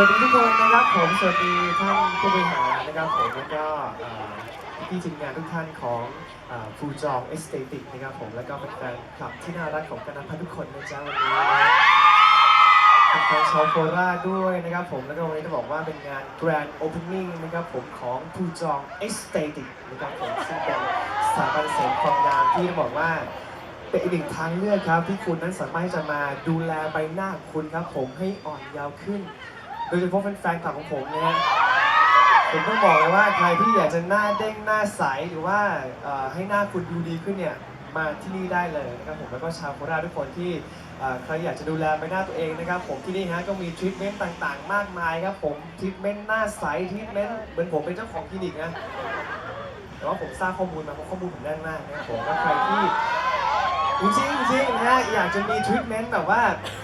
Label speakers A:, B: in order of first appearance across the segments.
A: วัสดีทุกคนนะครับผมสวัสดีท่านผู้บริหารนะครับผมแล้วก็พี่ทีมงานทุกท่านของฟูจองเอสเตติกนะครับผมแล้วก็แฟนคลับที่น่ารักของกันนัพันทุกคนนะจ๊ะวันนี้นะแฟนชาวโคราชด้วยนะครับผมแล้วก็วันนี้ต้องบอกว่าเป็นงาน Grand Opening นะครับผมของฟูจองเอสเตติกนะครับผมซึ่งเป็นสถาบันเสริมความงามที่ต้องบอกว่าเป็นอีกหนึ่งทางเลือกครับที่คุณนั้นสามารถจะมาดูแลใบหน้าของคุณครับผมให้อ่อนยาวขึ้น โดยเฉพาะแฟนๆคลับของผมนี่ยผมต้องบอกเลยว่าใครที่อยากจะหน้าเด้งหน้าใสหรือว่าเอ่อให้หน้าคุณดูดีขึ้นเนี่ยมาที่นี่ได้เลยนะครับผมแล้วก็ชาวโคราชทุกคนที่เอ่อใครอยากจะดูแลใบหน้าตัวเองนะครับ ผมที่นี่ฮะก็มีทรีทเมนต์ต่างๆ มากมายครับผมทรีทเมนต์หน้าใสทรีทเมนต์เหมือนผมเป็นเจ้าของคลินิกนะ แต่ว่าผมทราบข้อมูลมาเพราะข้อมูลผมแน่นมากนะครับผมว่าใครที่ จริงจริงนะฮะอยากจะมีทรีทเมนต์แบบว่า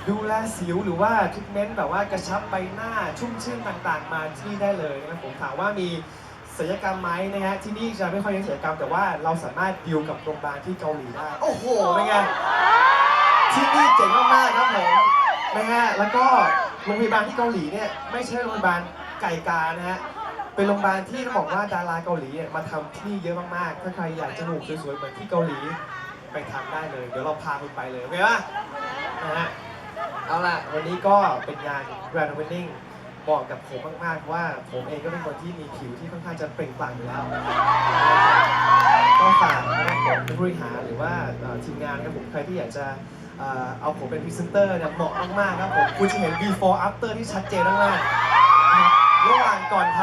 A: ดูแลสิวหรือว่าทรีทเมนต์แบบว่ากระชับใบหน้าชุ่มชื่นต่างๆ มาที่นี่ได้เลยนะครับผมถามว่ามีศัลยกรรมไหมนะฮะที่นี่จะไม่ค่อยเน้นศัลยกรรมแต่ว่าเราสามารถดีลกับโรงพยาบาลที่เกาหลีได้โอ้โหเป็นไงที่นี่เจ๋งมากๆครับผมนะฮะแล้วก็โรงพยาบาลที่เกาหลีเนี่ยไม่ใช่โรงพยาบาลไก่กานะฮะเป็นโรงพยาบาลที่ต้องบอกว่าดาราเกาหลีมาทำที่นี่เยอะมากๆ ถ้าใครอยากจมูกสวยๆเหมือนที่เกาหลี ไปทำได้เลย เดี๋ยวเราพาคุณไปเลย โอเคปะนะฮะเอาล่ะ วันนี้ก็เป็นงาน Grand Opening บอกกับผมมากๆว่าผมเองก็เป็นคนที่มีผิวที่ค่อนข้างจะเปล่งปลั่งอยู่แล้ว ก็ฝากนะครับผมผู้บริหารหรือว่าเอ่อทีมงานครับผมใครที่อยากจะเอ่อเอาผมเป็นพรีเซนเตอร์เนี่ยเหมาะมากๆครับผมคุณจะเห็น before after ที่ชัดเจนมากๆนะครับระหว่างก่อนท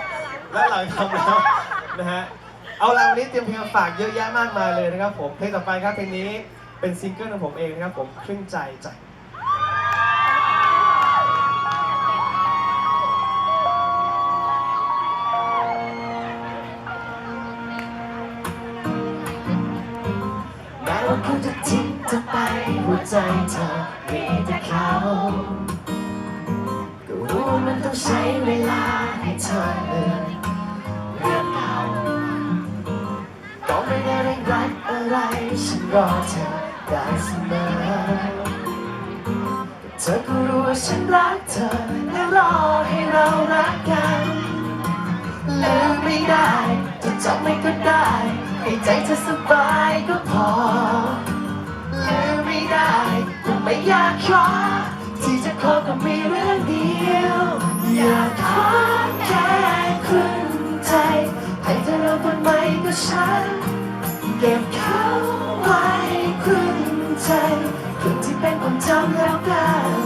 A: ำและหลังทำแล้วนะฮะ เอาละวันนี้เตรียมเพลงมาฝากเยอะแยะมากมายเลยนะครับผมเพลงต่อไปครับเพลงนี้เป็นซิงเกิลของผมเองนะครับผมครึ่งใจใจ
B: แม้ว่าคุณจะทิ้งเธอไปหัวใจเธอมีแต่เขาก็รู้ว่ามันต้องใช้เวลาให้เธอเลือน ไม่ได้เร่งรัดอะไร ฉันรอเธอได้เสมอ เธอก็รู้ว่าฉันรักเธอและรอให้เรารักกันลืมไม่ได้จะจำไม่ก็ได้ให้ใจเธอสบายก็พอลืมไม่ได้คงไม่อยากขอที่จะขอก็มีเรื่องเดียว อยากขอแค่ครึ่งใจ ให้เธอริ่มต้นใหม่กับฉัน ก็บเขาไว้ครึ่งใจครึ่งที่เป็นความจำแล้วกัน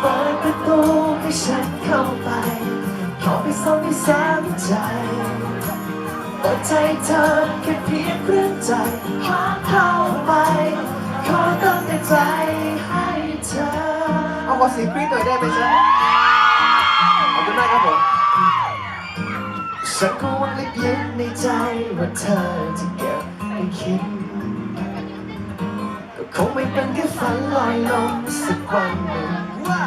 B: เปิดประตูให้ฉันเข้าไปขอไปส่งให้แสนใจเปิดใจเธอแค่เพียงครึ่งใจขอเข้าไป ขอเติมแต่ใจให้เธอ
A: เอาขอเสียงกรี๊ดหน่อยได้ไหมจ๊ะขอบคุณมากครับผม
B: ฉันก็ว่าลึกๆในใจว่าเธอจะเก็บ คิด ก็คงไม่เป็นแค่ฝันลอยลมสักวันหนึ่งว่า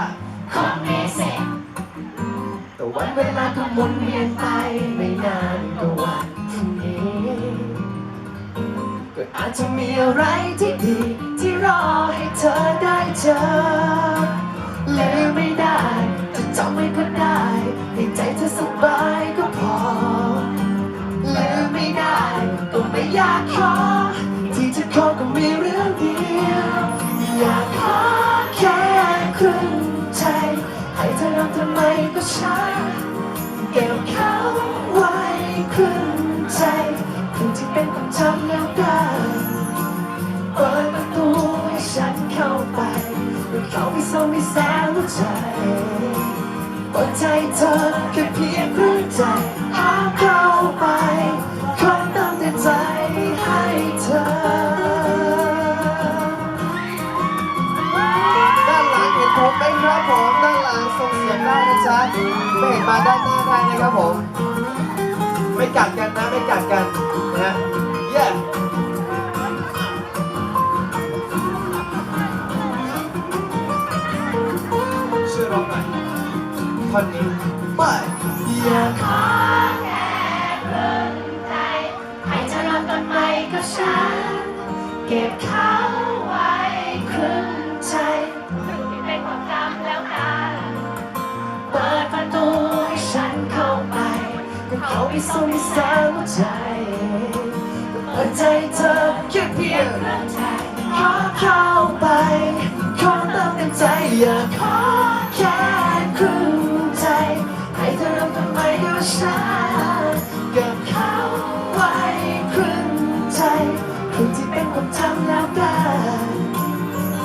B: คงมีเสร็จแต่วันเวลาก็หมุนเวียนไปไม่นานก็วันพรุ่งนี้ก็อาจจะมีอะไรที่ดี ที่รอให้เธอได้เจอลืมไม่ได้จะจำไม่ก็ได้ให้ใจเธอสบายก็ อยากขอ ที่จะขอก็มีเรื่องเดียว อยากขอแค่ครึ่งใจ ให้เธอรับทำไมก็ฉันเก็บเขาไว้ครึ่งใจครึ่งที่เป็นความจำแล้วกันเปิดประตูให้ฉันเข้าไปเพื่อเข้าไปส่งให้แสนหัวใจเปิดใจเธอแค่เพียงครึ่งใจ
A: นะจ๊ะไม่เห็นมาด้านหน้าได้นะครับผม ไม่กัดกันนะไม่กัดกันนะฮะเย้ ช่วยร้องหน่อยท่อนนี้ไป
B: อยากขอแค่เริ่มใจให้เธอรับต้นไม้กับฉันเก็บเขา ไม่ส่งไม่สาวใจเปิดใจเธอแค่เพียงขอเข้าไปขอเติมเต็มใจอยากขอแค่ครึ่งใจ ให้เธอรับทำไมกับฉันกับเขาไว้ครึ่งใจคนที่เป็นความจำแล้วได้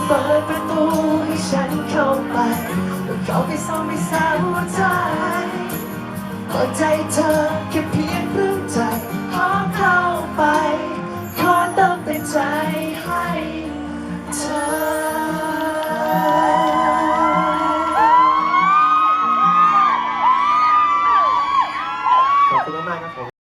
B: เปิดประตูให้ฉันเข้าไป เขาไปส่งไม่สาวใจ ขอใจเธอแค่เพียงครึ่งใจขอเข้าไป ขอเติมเต็มใจ